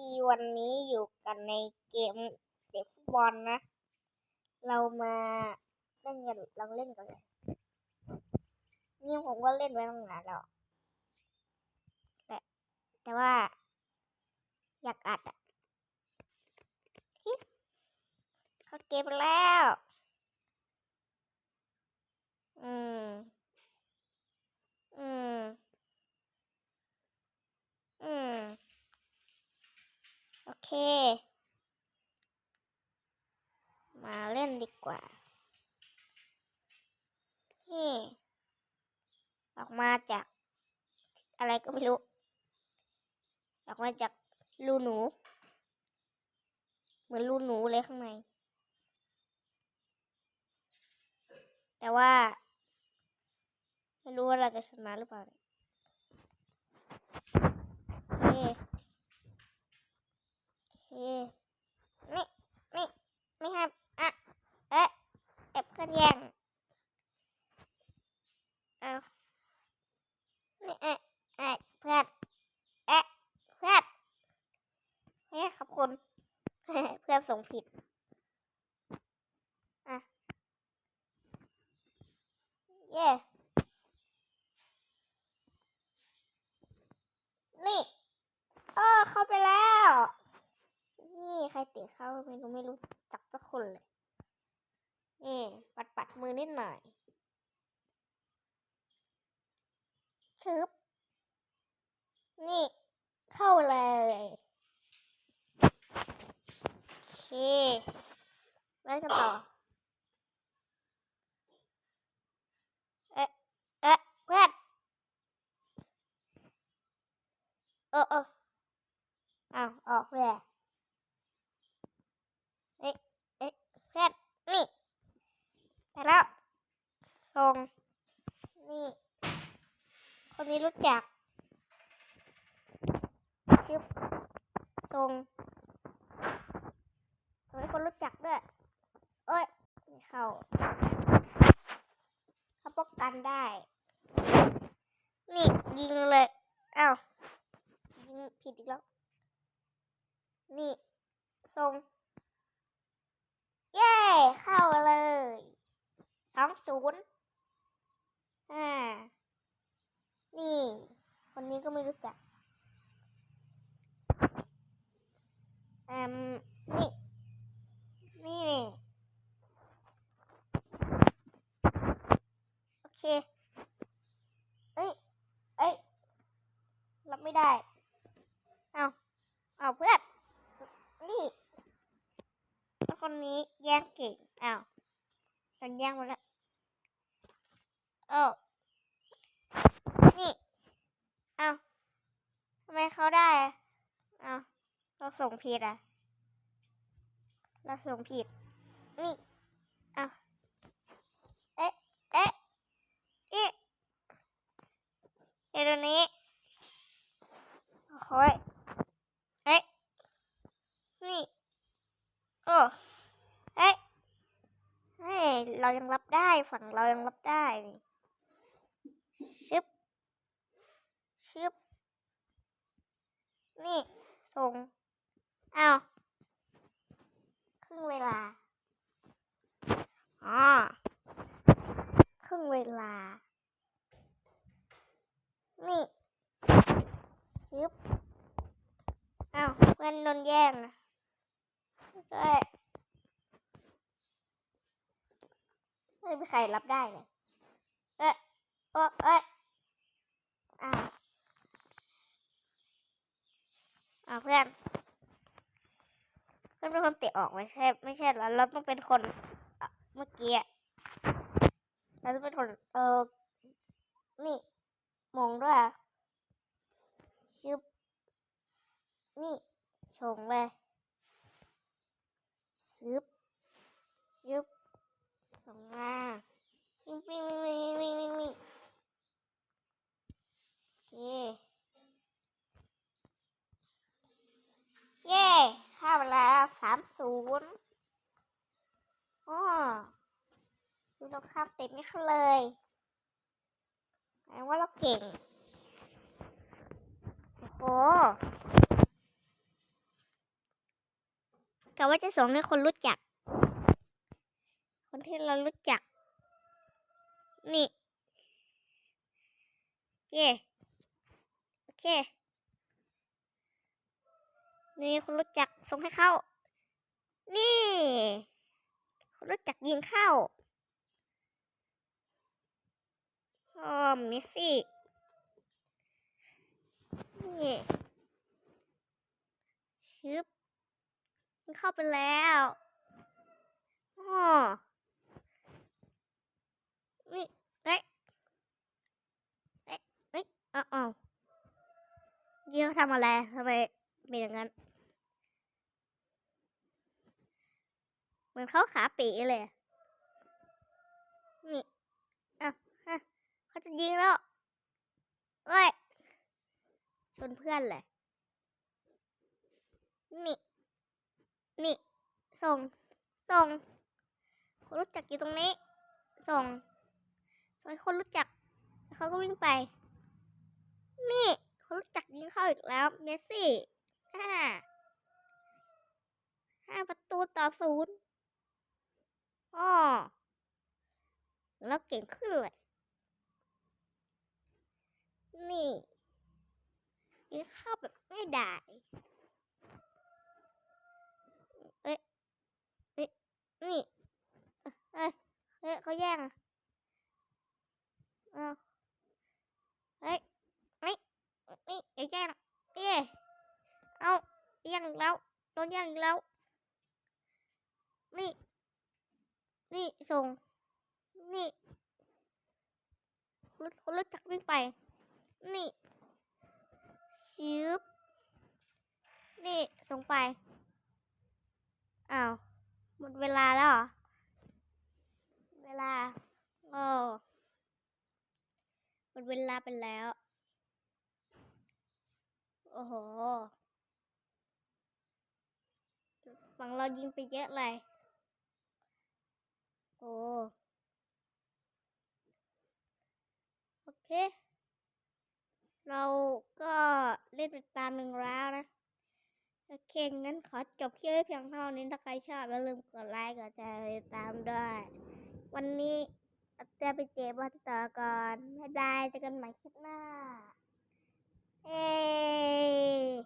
ดีวันนี้อยู่กันในเกมเด็กฟุตบอลนะ เรามาเล่นกันลองเล่นกันเลยนี่ผมก็เล่นไว้ตั้งนานแล้วแต่แต่ว่า อยากอัดอะเข้าเกมแล้ว อืม อืม อืม โอ เค มาเล่นดีกว่านี่ออกมาจาก อะไรก็ไม่รู้ ออกมาจากรูหนู เหมือนรูหนูเลยข้างใน แต่ว่า ไม่รู้ว่าเราจะชนะหรือเปล่าเนี่ยโอเค โอเค นี่ นี่ ไม่ให้อะ เอ๊ะเอ็บเพื่อนแย่งเอานี่เอ๊ะเอ๊ะเพื่อน เอ๊ะ เพื่อนเฮ้ยขอบ คุณเพื่อนส่งผิดอะเย่นี่เออเข้าไปแล้ว นี่ใครเตะเข้าไม่รู้ไม่รู้จักสักคนเลยนี่ปัดปัดมือนิดหน่อยชึบนี่ เข้าเลย เคเล่นกันต่อ เอ๊ะ เอ๊ะเพื่อนเออเอออ้าว ออกเลยอะเอ๊ะเอ๊ะเพื่อนนี่ไปแล้วส่งนี่ คนนี้รู้จักชึบส่ง คนรู้จักด้วย เอ้ยเขาเขาป้องกันได้ นี่ยิงเลย อ้าวยิงผิดอีกแล้ว นี่ส่งเย้ เข้าเลยสองศูนย์อ่า นี่ คนนี้ก็ไม่รู้จักอืมนี่ นี่ โอเค เอ้ย เอ้ย รับ ไม่ได้ เอาเอาเพื่อน นี่คนนี้แย่งเก่งเอ้าวโดนแย่งหมดแล้วเอ้นี่เอาทำไมเขาได้เอาเราส่งผิดอะ เราส่งผิด นี่เอาเอ๊ะ เอ๊ะเอ๊ะเดี๋ยวนี้ โอ้ยเอ๊ะ นี่ โอ้เอ๊ะเฮ้ย เรายังรับได้ ฝั่งเรายังรับได้นี่ชึบชึบนี่ ส่งอ้าวครึ่งเวลาอ๋อครึ่งเวลา นี่ชึบอ้าวเพื่อนโดนแย่งอะด้วย ไม่มีใครรับได้เลย เอ๊ะเอ๊ะเอ๊ะอ้าอ้าเพื่อนเพื่อนเป็นคนเตะออกไม่ใช่ ไม่ใช่แล้วเราต้องเป็นคนเมื่อกี้เราต้องเป็นคน เออนี่มองด้วยอะชึบนี่ชงเลยซึบซึบส่งมาวิ่งวิ่งวิ่งวิ่งวิ่งวิ่งวิ่งโอเค เย้เข้าแล้วสามศูนย์อ๋อ ดูเราข้ามเต็มไม่เขาเลยแปลว่าเราเก่ง โอ้โหกะว่าจะส่งให้คนรู้จัก คนที่เรารู้จัก นี่โอเคโอเค นี่คนรู้จักส่งให้เข้า นี่ คนรู้จักยิงเข้า อ๋อเมสซี่นี่ชึบยิงเข้าไปแล้วอ๋อนี่เอ้ยเอ้ยเอ้ยเอ้าเอ้าเดี๋ยวทำอะไรทำไมเป็นอย่างนั้นเหมือนเขาขาปีเลยอะนี่อะฮะ เขาจะยิงแล้วเอ้ย ชนเพื่อนเลย นี่ นี่ ส่ง ส่ง คนรู้จักอยู่ตรงนี้ ส่งส่งคนรู้จัก เขาก็วิ่งไป นี่ คนรู้จักยิงเข้าอีกแล้ว เมสซี่ห้าห้าประตูต่อศูนย์อ๋อแล้วเก่งขึ้นเลย นี่ยิงเข้าวแบบไม่ได้เอ้ยเอ้ยนี่เอ้ยเฮ้ยเขาแย่งเอาเฮ้ยเฮ้ยนี่อย่าแย่งเอ้ยเอาแย่งแล้วโดนแย่งแล้ว นี่ นี่ส่ง นี่รถคนรถจักรวิ่งไป นี่ชืบนี่ส่งไป อ้าว หมดเวลาแล้วเหรอ เวลา โอ้หมดเวลาไปแล้ว โอ้โห ฝั่งเรายิงไปเยอะเลย โอ้ โอเค เราก็เล่นไปตามหนึ่งแล้วนะ โอเค งั้นขอจบคลิปไว้เพียงเท่านี้ถ้าใครชอบอย่าลืมกดไลค์กดแชร์ติดตามด้วย วันนี้เอาเตือนไปเจอบวันต่อก่อนบ๊ายบายเจอกันใหม่คลิปหน้าเอ้